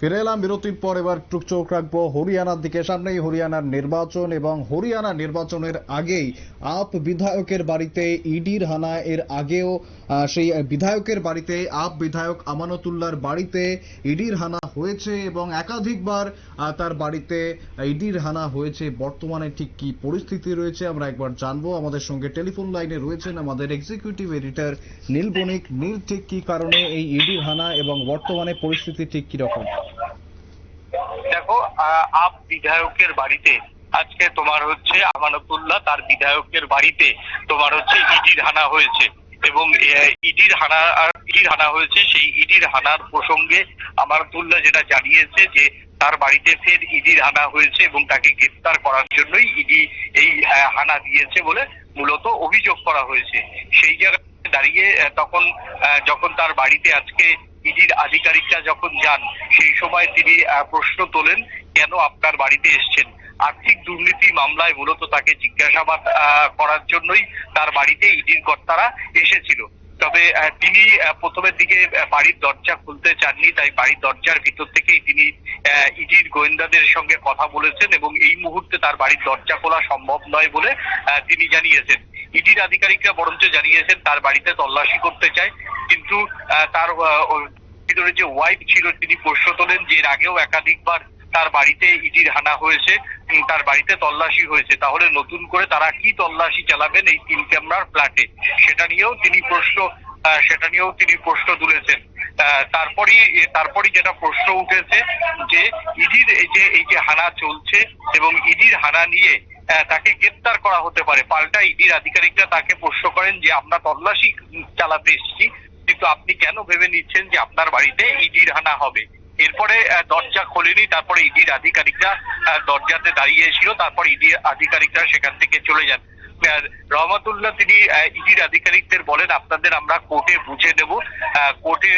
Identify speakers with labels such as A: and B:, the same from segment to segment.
A: ফিরে এলাম বিরতির পর এবার একটু চোখ রাখব হরিয়ানার দিকে। সামনেই হরিয়ানার নির্বাচন এবং হরিয়ানা নির্বাচনের আগেই আপ বিধায়কের বাড়িতে ইডির হানা। এর আগেও সেই বিধায়কের বাড়িতে আপ বিধায়ক আমানতুল্লাহর বাড়িতে ইডির হানা হয়েছে এবং একাধিকবার তার বাড়িতে ইডির হানা হয়েছে। বর্তমানে ঠিক কি পরিস্থিতি রয়েছে আমরা একবার জানব। আমাদের সঙ্গে টেলিফোন লাইনে রয়েছেন আমাদের এক্সিকিউটিভ এডিটর নীল বণিক। নীল, ঠিক কি কারণে এই ইডির হানা এবং বর্তমানে পরিস্থিতি ঠিক কি রকম
B: দেখো আপ বিধায়কের বাড়িতে আজকে তোমার হচ্ছে আমানতুল্লাহ, তার বিধায়কের বাড়িতে তোমার হচ্ছে ইডির হানা হয়েছে। এবং ইডির হানা ইডির হানা হয়েছে, সেই ইডির হানার প্রসঙ্গে আমানতুল্লাহ যেটা জানিয়েছে যে, তার বাড়িতে ফের ইডির হানা হয়েছে এবং তাকে গ্রেফতার করার জন্যই ইডি এই হানা দিয়েছে বলে মূলত অভিযোগ করা হয়েছে। সেই জায়গায় দাঁড়িয়ে তখন যখন তার বাড়িতে আজকে ইডির আধিকারিকরা যখন যান, সেই সময় তিনি প্রশ্ন তোলেন, কেন আপনার বাড়িতে এসছেন? আর্থিক দুর্নীতি মামলায় মূলত তাকে জিজ্ঞাসাবাদ করার জন্যই তার বাড়িতে ইডির কর্তারা এসেছিল। তবে তিনি প্রথমের দিকে বাড়ির দরজা খুলতে চাননি, তাই বাড়ির দরজার ভিতর থেকেই তিনি ইডির গোয়েন্দাদের সঙ্গে কথা বলেছেন এবং এই মুহূর্তে তার বাড়ির দরজা খোলা সম্ভব নয় বলে তিনি জানিয়েছেন। ইডির আধিকারিকরা বরঞ্চ জানিয়েছেন তার বাড়িতে তল্লাশি করতে চায়। কিন্তু তার ভিতরে যে ওয়াইফ ছিল তিনি প্রশ্ন তোলেন যে এর আগেও একাধিকবার তার বাড়িতে ইডির হানা হয়েছে তার বাড়িতে তল্লাশি হয়েছে। তাহলে নতুন করে তারা কি তল্লাশি চালাবেন এই তিন ক্যামেরার ফ্ল্যাটে? সেটা নিয়েও তিনি প্রশ্ন সেটা নিয়েও তিনি প্রশ্ন তুলেছেন। তারপরই তারপরই যেটা প্রশ্ন উঠেছে যে ইডির এই যে এই যে হানা চলছে এবং ইডির হানা নিয়ে তাকে গ্রেপ্তার করা হতে পারে। পাল্টা ইডির আধিকারিকরা তাকে প্রশ্ন করেন যে, আমরা তল্লাশি চালাতে এসেছি, কিন্তু আপনি কেন ভেবে নিচ্ছেন যে আপনার বাড়িতে ইডির হানা হবে? এরপরে দরজা খোলেনি, তারপরে ইডির আধিকারিকরা দরজাতে দাঁড়িয়েছিল তারপর ইডি আধিকারিকরা সেখান থেকে চলে যান। রহমতুল্লাহ, তিনি ইডির আধিকারিকদের বলেন, আপনাদের আমরা কোর্টে বুঝে দেব কোর্টে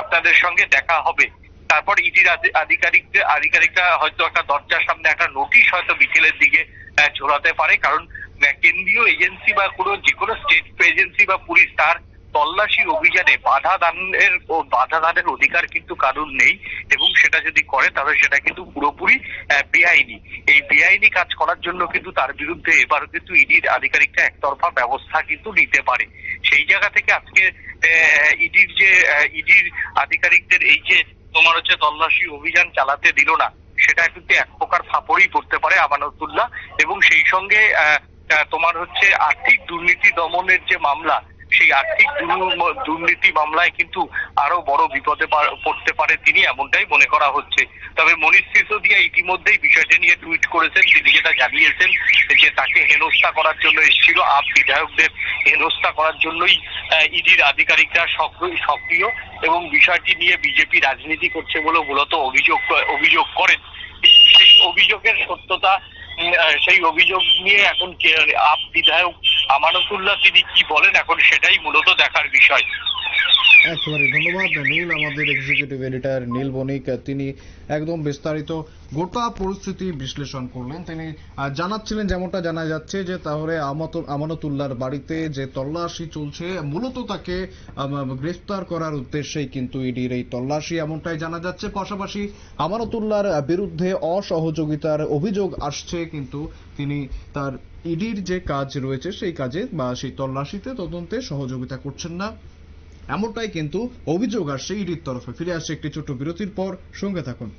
B: আপনাদের সঙ্গে দেখা হবে। তারপর ইডির আধি- আধিকারিকদের আধিকারিকরা হয়তো একটা দরজার সামনে একটা নোটিশ হয়তো বিকেলের দিকে ঝোলাতে পারে, কারণ কেন্দ্রীয় এজেন্সি বা কোনো যে কোনো স্টেট এজেন্সি বা পুলিশ তার তল্লাশির অভিযানে বাধা দানের বাধা দানের অধিকার কিন্তু কারণ নেই, এবং সেটা যদি করে তাহলে সেটা কিন্তু পুরোপুরি বেআইনি। এই বেআইনি কাজ করার জন্য কিন্তু তার বিরুদ্ধে এবার কিন্তু ইডির আধিকারিকরা একতরফা ব্যবস্থা কিন্তু নিতে পারে। সেই জায়গা থেকে আজকে ইডির যে ইডির আধিকারিকদের এই যে তোমার হচ্ছে তল্লাশি অভিযান চালাতে দিল না, সেটা কিন্তু এক প্রকার ফাপড়ই পড়তে পারে আমানতুল্লাহ। এবং সেই সঙ্গে তোমার হচ্ছে আর্থিক দুর্নীতি দমনের যে মামলা সেই আর্থিক দুর্নীতি মামলায় কিন্তু আরও বড় বিপদে পড়তে পারে তিনি এমনটাই মনে করা হচ্ছে। তবে মনীষ সিসোদিয়া ইতিমধ্যেই বিষয়টি নিয়ে টুইট করেছেন, তিনি যেটা জানিয়েছেন যে তাকে হেনস্থা করার জন্য এসেছিল, আপ বিধায়কদের হেনস্থা করার জন্যই ইডির আধিকারিকরা সক্রিয় এবং বিষয়টি নিয়ে বিজেপি রাজনীতি করছে বলে মূলত অভিযোগ অভিযোগ করেন। সেই অভিযোগের সত্যতা সেই অভিযোগ নিয়ে এখন আপ বিধায়ক আমানতুল্লাহ তিনি কি বলেন এখন সেটাই মূলত দেখার বিষয়।
A: একেবারে ধন্যবাদ। নীল আমাদের এক্সিকিউটিভ এডিটর নীল বণিক, তিনি একদম বিস্তারিত গোটা পরিস্থিতি বিশ্লেষণ করলেন। তিনি জানাচ্ছিলেন, যেমনটা জানা যাচ্ছে যে তাহলে আমানতুল্লাহর বাড়িতে যে তল্লাশি চলছে, মূলত তাকে গ্রেফতার করার উদ্দেশ্যেই কিন্তু ইডির এই তল্লাশি এমনটাই জানা যাচ্ছে। পাশাপাশি আমানতুল্লাহর বিরুদ্ধে অসহযোগিতার অভিযোগ আসছে, কিন্তু তিনি তার ইডির যে কাজ রয়েছে, সেই কাজে, বা সেই তল্লাশিতে তদন্তে সহযোগিতা করছেন না। এমনটাই কিন্তু অভিযোগ আসছে ইডির তরফে। ফিরে আসছে একটি ছোট্ট বিরতির পর সঙ্গে থাকুন।